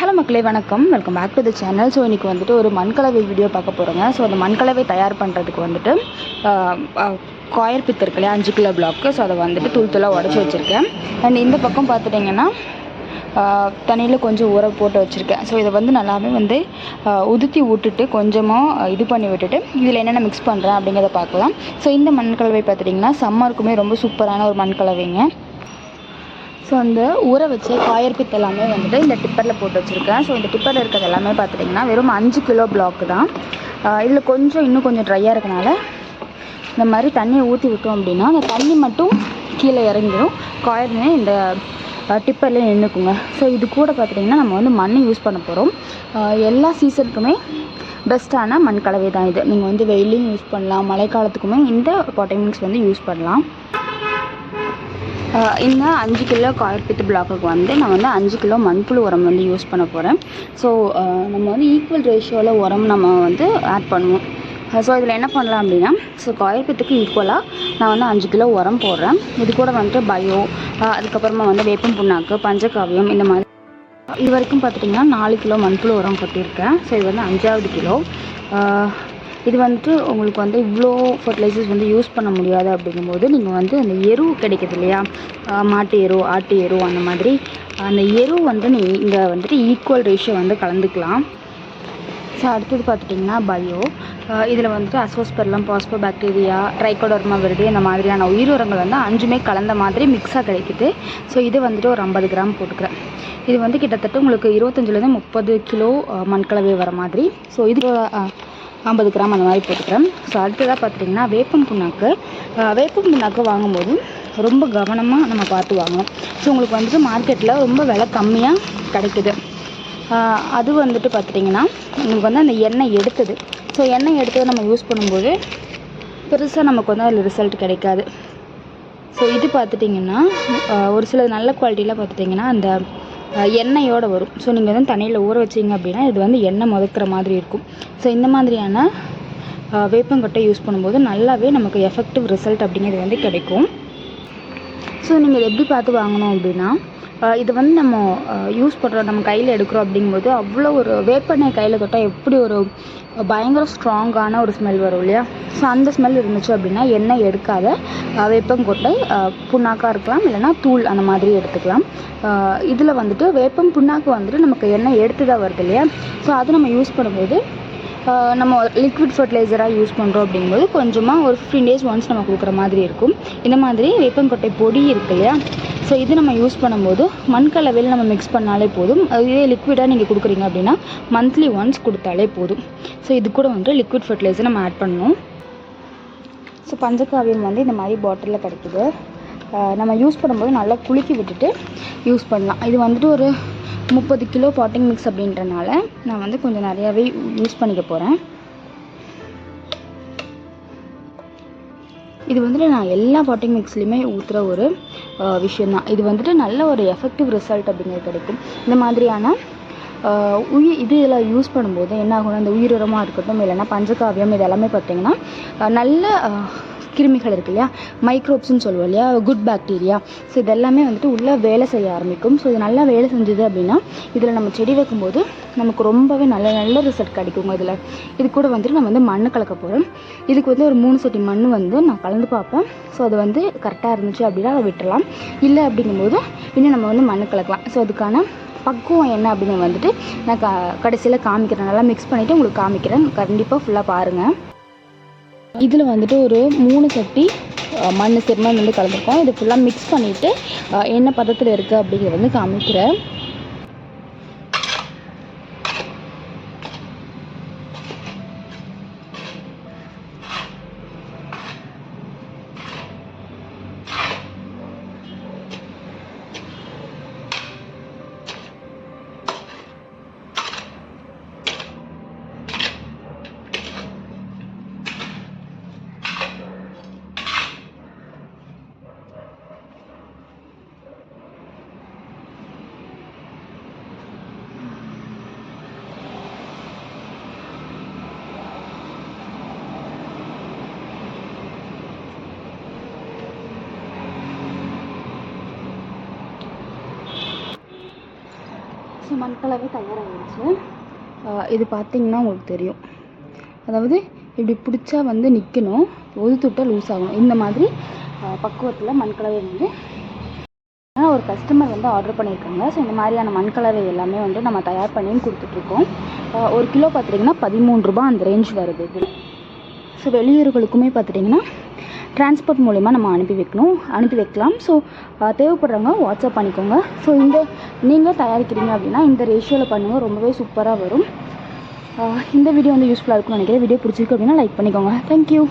Hello மக்களே வணக்கம். Welcome back to the channel so இன்றைக்கி வந்துட்டு ஒரு மண்கலவை வீடியோ பார்க்க போகிறோங்க ஸோ அந்த மண்கலவை தயார் பண்ணுறதுக்கு வந்துட்டு காயர் பித்து இருக்கு இல்லையா? அஞ்சு கிலோ பிளாக்கு ஸோ அதை வந்துட்டு தூள் தூளாக உடச்சி வச்சுருக்கேன். அண்ட் இந்த பக்கம் பார்த்துட்டிங்கன்னா தண்ணியில் கொஞ்சம் ஊற போட்டு வச்சுருக்கேன். ஸோ இதை வந்து நல்லாவே வந்து உதுத்தி விட்டுட்டு கொஞ்சமாக இது பண்ணி விட்டுட்டு இதில் என்னென்ன மிக்ஸ் பண்ணுறேன் அப்படிங்கிறத பார்க்கலாம். ஸோ இந்த மண்கலவை பார்த்துட்டிங்கன்னா சம்மருக்குமே ரொம்ப சூப்பரான ஒரு மண்கலவைங்க. ஸோ அந்த ஊற வச்ச காயற்பித்து எல்லாமே வந்துட்டு இந்த டிப்பரில் போட்டு வச்சுருக்கேன். ஸோ இந்த டிப்பரில் இருக்கிறது எல்லாமே பார்த்துட்டிங்கன்னா வெறும் அஞ்சு கிலோ பிளாக் தான். இதில் கொஞ்சம் இன்னும் கொஞ்சம் ட்ரையாக இருக்கனால இந்த மாதிரி தண்ணியை ஊற்றி விட்டோம் அப்படின்னா அந்த தண்ணி மட்டும் கீழே இறங்கிடும் காயர்னே இந்த டிப்பர்லேயே நின்றுக்குங்க ஸோ இது கூட பார்த்துட்டிங்கன்னா நம்ம வந்து மண் யூஸ் பண்ண போகிறோம் எல்லா சீசனுக்குமே பெஸ்ட்டான மண் கலவை தான் இது. நீங்கள் வந்து வெயிலையும் யூஸ் பண்ணலாம். மழைக்காலத்துக்குமே இந்த பாட்டிங் மிக்ஸ் வந்து யூஸ் பண்ணலாம். இந்த அஞ்சு கிலோ கார்பெட் பிளாக்குக்கு வந்து நான் வந்து அஞ்சு கிலோ மண்புழு உரம் வந்து யூஸ் பண்ண போகிறேன் ஸோ நம்ம வந்து ஈக்குவல் ரேஷியோவில் உரம் நம்ம வந்து ஆட் பண்ணுவோம். ஸோ இதில் என்ன பண்ணலாம் அப்படின்னா ஸோ காயப்பத்துக்கு ஈக்குவலாக நான் வந்து அஞ்சு கிலோ உரம் போடுறேன். இது கூட வந்துட்டு பயோ அதுக்கப்புறமா வந்து வேப்பம் புண்ணாக்கு பஞ்சகாவியம் இந்த மாதிரி. இது வரைக்கும் பார்த்துட்டிங்கன்னா நாலு கிலோ மண்புழு உரம் கொட்டியிருக்கேன். ஸோ இது வந்து அஞ்சாவது கிலோ. இது வந்துட்டு உங்களுக்கு வந்து இவ்வளோ ஃபர்டிலைசர்ஸ் வந்து யூஸ் பண்ண முடியாது அப்படிங்கும்போது நீங்கள் வந்து அந்த எரு கிடைக்குது இல்லையா? மாட்டு எரு ஆட்டு எரு அந்த மாதிரி. அந்த எரு வந்து நீங்கள் இங்கே வந்துட்டு ஈக்குவல் ரேஷியோ வந்து கலந்துக்கலாம். ஸோ அடுத்தது பார்த்துட்டிங்கன்னா பயோ இதில் வந்துட்டு azospirillum phospho bacteria trichoderma viride இந்த மாதிரியான உயிரினங்கள் வந்து அஞ்சுமே கலந்த மாதிரி மிக்ஸாக கிடைக்குது. ஸோ இது வந்துட்டு ஒரு ஐம்பது கிராம் போட்டுக்கிறேன். இது வந்து கிட்டத்தட்ட உங்களுக்கு இருபத்தஞ்சிலேருந்து முப்பது கிலோ மண்கலவை வர மாதிரி. ஸோ இது ஐம்பது கிராம் அந்த மாதிரி போட்டுக்கிறேன். ஸோ அடுத்ததாக பார்த்துட்டிங்கன்னா வேப்பம் புண்ணாக்கு. வேப்பம் புண்ணாக்கு வாங்கும்போது ரொம்ப கவனமாக நம்ம பார்த்து வாங்கணும். ஸோ உங்களுக்கு வந்துட்டு மார்க்கெட்டில் ரொம்ப விலை கம்மியாக கிடைக்குது. அது வந்துட்டு பார்த்துட்டிங்கன்னா உங்களுக்கு வந்து அந்த எண்ணெய் எடுத்தது. ஸோ எண்ணெய் எடுத்தது நம்ம யூஸ் பண்ணும்போது பெருசாக நமக்கு வந்து அதில் ரிசல்ட் கிடைக்காது. ஸோ இது பார்த்துட்டிங்கன்னா ஒரு சில நல்ல குவாலிட்டியில் பார்த்துட்டிங்கன்னா அந்த எண்ணெயோடு வரும். ஸோ நீங்கள் வந்து தண்ணியில் ஊற வச்சிங்க அப்படின்னா இது வந்து எண்ணெய் முதக்கிற மாதிரி இருக்கும். ஸோ இந்த மாதிரியான வேப்பங்கொட்டை யூஸ் பண்ணும்போது நல்லாவே நமக்கு எஃபெக்டிவ் ரிசல்ட் அப்படிங்கிறது வந்து கிடைக்கும். ஸோ நீங்கள் எப்படி பார்த்து வாங்கணும் அப்படின்னா இது வந்து நம்ம யூஸ் பண்ணுறோம் நம்ம கையில் எடுக்கிறோம் அப்படிங்கும்போது அவ்வளோ ஒரு வேப்பெண்ணெய் கையில் தொட்டால் எப்படி ஒரு பயங்கர ஸ்ட்ராங்கான ஒரு ஸ்மெல் வரும் இல்லையா? ஸோ அந்த ஸ்மெல் இருந்துச்சு அப்படின்னா எண்ணெய் எடுக்காத வேப்பங்கொட்டை புண்ணாக்காக இருக்கலாம் இல்லைன்னா தூள் அந்த மாதிரி எடுத்துக்கலாம். இதில் வந்துட்டு வேப்பம் புண்ணாக்கு வந்துட்டு நமக்கு எண்ணெய் எடுத்து தான் வருது இல்லையா? ஸோ அது நம்ம யூஸ் பண்ணும்போது நம்ம லிக்விட் ஃபர்டிலைசராக யூஸ் பண்ணுறோம் அப்படிங்கும்போது கொஞ்சமாக ஒரு ஃபிஃப்டீன் டேஸ் ஒன்ஸ் நம்ம கொடுக்குற மாதிரி இருக்கும். இந்த மாதிரி வேப்பங்கொட்டை பொடி இருக்கு இல்லையா? ஸோ இது நம்ம யூஸ் பண்ணும்போது மண்கலவையில் நம்ம மிக்ஸ் பண்ணாலே போதும். இதே லிக்விடாக நீங்கள் கொடுக்குறீங்க அப்படின்னா மந்த்லி ஒன்ஸ் கொடுத்தாலே போதும். ஸோ இது கூட வந்து லிக்விட் ஃபர்டிலைசர் நம்ம ஆட் பண்ணணும் ஸோ பஞ்சகாவியம் வந்து இந்த மாதிரி பாட்டிலில் கிடைக்குது. நம்ம யூஸ் பண்ணும்போது நல்லா குலுக்கி விட்டுட்டு யூஸ் பண்ணலாம். இது வந்துட்டு ஒரு முப்பது கிலோ பாட்டிங் மிக்ஸ் அப்படின்றனால நான் வந்து கொஞ்சம் நிறையாவே யூஸ் பண்ணிக்க போகிறேன் இது வந்துட்டு நான் எல்லா பாட்டிங் மிக்ஸ்லேயுமே ஊற்றுற ஒரு விஷயம் தான் இது வந்துட்டு நல்ல ஒரு எஃபெக்டிவ் ரிசல்ட் அப்படிங்கிறது கிடைக்கும். இந்த மாதிரியான உயிர் இது இதெல்லாம் யூஸ் பண்ணும்போது என்ன ஆகும் அந்த உயிர் உரமாக இருக்கட்டும் இல்லைன்னா பஞ்சகாவியம் இது எல்லாமே பார்த்திங்கன்னா நல்ல கிருமிகள் இருக்கு இல்லையா? மைக்ரோப்ஸ்னு சொல்லுவோம் இல்லையா? குட் பாக்டீரியா ஸோ இதெல்லாமே வந்துட்டு உள்ளே வேலை செய்ய ஆரம்பிக்கும். ஸோ இது நல்லா வேலை செஞ்சது அப்படின்னா இதில் நம்ம செடி வைக்கும்போது நமக்கு ரொம்பவே நல்ல நல்ல ரிசல்ட் கிடைக்குங்க இதில். இது கூட வந்துட்டு நான் வந்து மண் கலக்க போகிறேன் இதுக்கு வந்து ஒரு மூணு செட்டி மண் வந்து நான் கலந்து பார்ப்பேன். ஸோ அது வந்து கரெக்டாக இருந்துச்சு அப்படின்னா அதை விட்டுறலாம். இல்லை அப்படிங்கும்போது இன்னும் நம்ம வந்து மண் கலக்கலாம். ஸோ அதுக்கான பக்குவம் என்ன அப்படின்னு வந்துட்டு நான் க கடைசியில் காமிக்கிறேன். நல்லா மிக்ஸ் பண்ணிவிட்டு உங்களுக்கு காமிக்கிறேன். கண்டிப்பாக ஃபுல்லாக பாருங்கள் இதில் வந்துட்டு ஒரு மூணு சட்டி மண் செம்மண் வந்து கலந்துருக்கோம். இது ஃபுல்லாக மிக்ஸ் பண்ணிவிட்டு என்ன பதத்தில் இருக்குது அப்படிங்கிறத வந்து காமிக்கிறேன். ஸோ மண்கலவை தயாராகிடுச்சு இது பார்த்தீங்கன்னா உங்களுக்கு தெரியும். அதாவது இப்படி பிடிச்சா வந்து நிற்கணும் ஒதுத்துட்டா லூஸ் ஆகணும். இந்த மாதிரி பக்குவத்தில் மண்கலவை வந்து ஆனால் ஒரு கஸ்டமர் வந்து ஆர்டர் பண்ணியிருக்காங்க. ஸோ இந்த மாதிரியான மண்கலவை எல்லாமே வந்து நம்ம தயார் பண்ணியும் கொடுத்துட்ருக்கோம். ஒரு கிலோ பார்த்துட்டிங்கன்னா பதிமூணு ரூபாய் அந்த ரேஞ்ச் வருது. இது. ஸோ வெளியூர்களுக்குமே பார்த்துட்டிங்கன்னா டிரான்ஸ்போர்ட் மூலிமா நம்ம அனுப்பி வைக்கணும். அனுப்பி வைக்கலாம். ஸோ தேவைப்படுறவங்க வாட்ஸ்அப் பண்ணிக்கோங்க. ஸோ இந்த நீங்கள் தயாரிக்கிறீங்க அப்படின்னா இந்த ரேஷியோவில் பண்ணுங்கள் ரொம்பவே சூப்பராக வரும். இந்த வீடியோ வந்து யூஸ்ஃபுல்லாக இருக்கும்னு நினைக்கிறேன். வீடியோ பிடிச்சிருக்கு அப்படின்னா லைக் பண்ணிக்கோங்க. தேங்க்யூ